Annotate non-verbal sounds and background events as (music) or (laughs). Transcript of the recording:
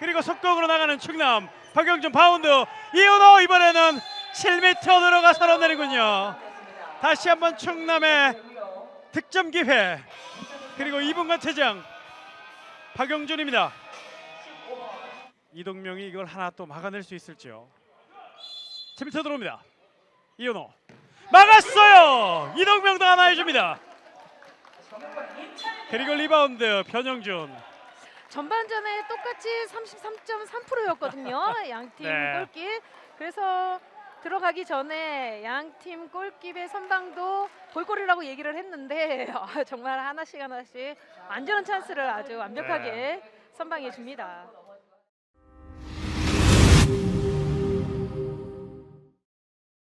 그리고 속공으로 나가는 충남 박영준 바운드 이현호 이번에는 7m 들어가 살아내는군요. 다시 한번 충남의 득점 기회 그리고 2분간 퇴장 박영준입니다. 이동명이 이걸 하나 또 막아낼 수 있을지요. 7m 들어옵니다. 이현호 막았어요. 이동명도 하나 해줍니다. 그리고 리바운드 변영준 전반전에 똑같이 33.3%였거든요. (laughs) 양팀 네. 골킵. 그래서 들어가기 전에 양팀 골킵의 선방도 볼골이라고 얘기를 했는데 (laughs) 아, 정말 하나씩 하나씩 안전한 찬스를 아주 완벽하게 선방해 줍니다.